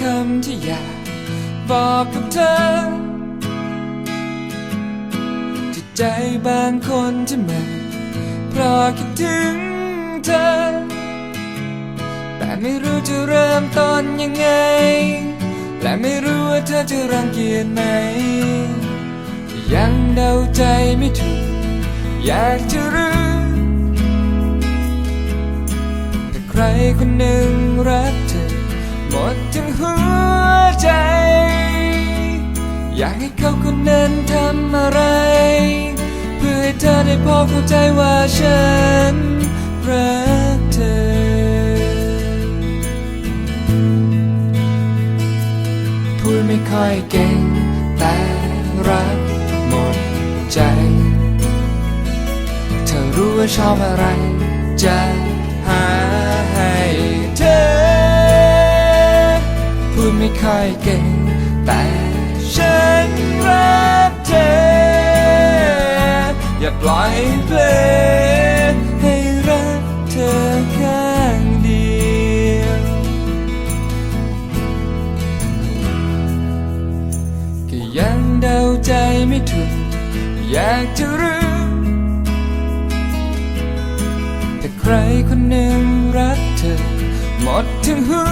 คำที่อยากบอกกับเธอที่ใจบางคนที่มันเพราะคิดถึงเธอ แต่ไม่รู้จะเริ่มต้นยังไง และไม่รู้ว่าเธอจะรังเกียจไหม ยังเดาใจไม่ถูก อยากจะรู้แต่ใครคนหนึ่งรักเธอ หัวใจ อยากให้เขาคนนั้นทำอะไร เพื่อให้เธอได้พอเข้าใจว่าฉันรักเธอ พูดไม่ค่อยเก่งแต่รักหมดใจ เธอรู้ว่าชอบอะไรจะ ค่อยเก่ง แต่ฉันรักเธอ อย่าปล่อยเพลงให้รักเธอข้างเดียว ก็ยังเดาใจไม่ถูก อยากจะรู้ แต่ใครคนหนึ่งรักเธอ หมดทั้งหัว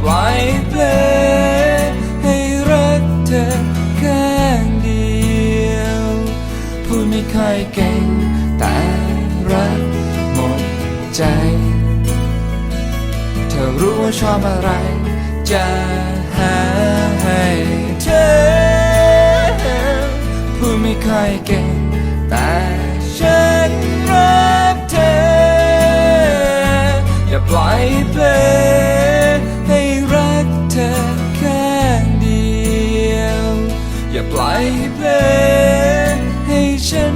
ปล่อยเพลงให้รักเธอข้างเดียว พูดไม่ค่อยเก่งแต่รักหมดใจ เธอรู้ว่าชอบอะไร จะหาให้เธอ พูดไม่ค่อยเก่งแต่ฉันรักเธอ อย่าปล่อยเพลง ปล่อยเพลงให้ฉัน